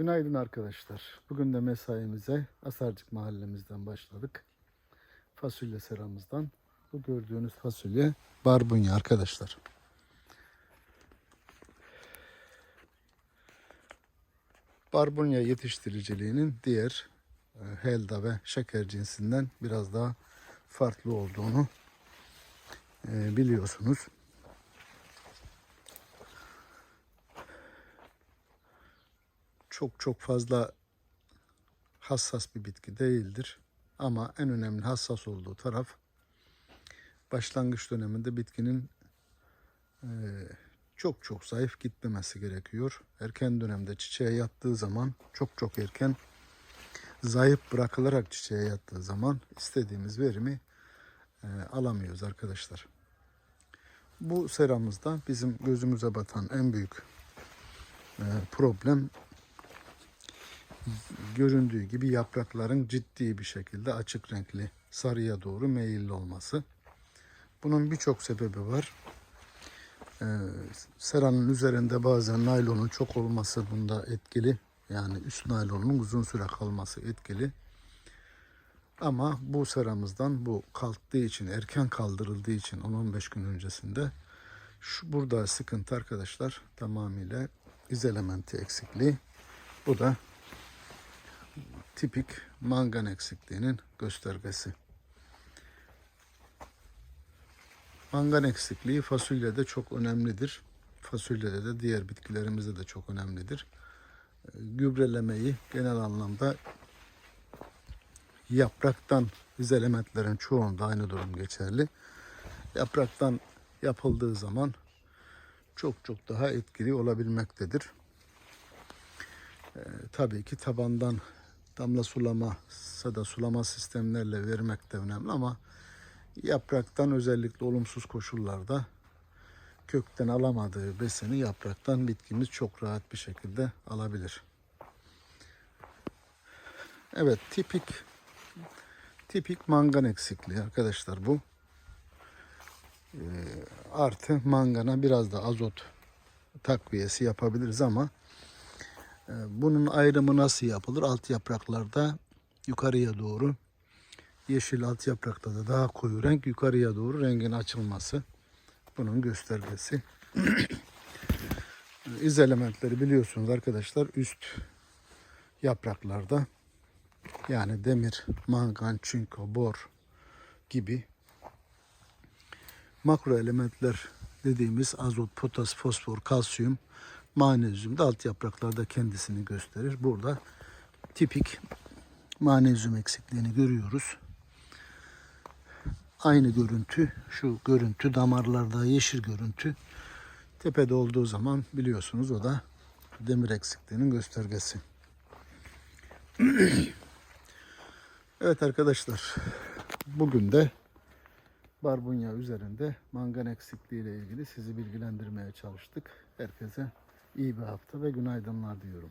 Günaydın arkadaşlar. Bugün de mesaimize Asarcık mahallemizden başladık. Fasulye seramızdan. Bu gördüğünüz fasulye barbunya arkadaşlar. Barbunya yetiştiriciliğinin diğer e, helda ve şeker cinsinden biraz daha farklı olduğunu e, biliyorsunuz. Çok çok fazla hassas bir bitki değildir. Ama en önemli hassas olduğu taraf başlangıç döneminde bitkinin eee, çok çok zayıf gitmemesi gerekiyor. Erken dönemde çiçeğe yattığı zaman çok çok erken zayıf bırakılarak çiçeğe yattığı zaman istediğimiz verimi eee, alamıyoruz arkadaşlar. Bu seramızda bizim gözümüze batan en büyük eee, problem göründüğü gibi yaprakların ciddi bir şekilde açık renkli sarıya doğru meyilli olması. Bunun birçok sebebi var. Ee, seranın üzerinde bazen naylonun çok olması bunda etkili. Yani üst naylonun uzun süre kalması etkili. Ama bu seramızdan bu kalktığı için, erken kaldırıldığı için 10-15 gün öncesinde şu burada sıkıntı arkadaşlar tamamıyla iz elementi eksikliği. Bu da tipik mangan eksikliğinin göstergesi. Mangan eksikliği fasulyede çok önemlidir. Fasulyede de diğer bitkilerimizde de çok önemlidir. Ee, Gübrelemeyi genel anlamda yapraktan biz elementlerin çoğunda aynı durum geçerli. Yapraktan yapıldığı zaman çok çok daha etkili olabilmektedir. Ee, tabii ki tabandan damla sulama da sulama sistemlerle vermek de önemli ama yapraktan özellikle olumsuz koşullarda kökten alamadığı besini yapraktan bitkimiz çok rahat bir şekilde alabilir. Evet tipik tipik mangan eksikliği arkadaşlar bu. Ee, artı mangana biraz da azot takviyesi yapabiliriz ama bunun ayrımı nasıl yapılır? Alt yapraklarda yukarıya doğru yeşil alt yaprakta da daha koyu renk yukarıya doğru rengin açılması bunun göstergesi. İz elementleri biliyorsunuz arkadaşlar üst yapraklarda yani demir, mangan, çinko, bor gibi makro elementler dediğimiz azot, potas, fosfor, kalsiyum Manezyum alt yapraklarda kendisini gösterir. Burada tipik manezyum eksikliğini görüyoruz. Aynı görüntü, şu görüntü damarlarda yeşil görüntü. Tepede olduğu zaman biliyorsunuz o da demir eksikliğinin göstergesi. evet arkadaşlar, bugün de barbunya üzerinde mangan eksikliği ile ilgili sizi bilgilendirmeye çalıştık. Herkese iyi bir hafta ve günaydınlar diyorum.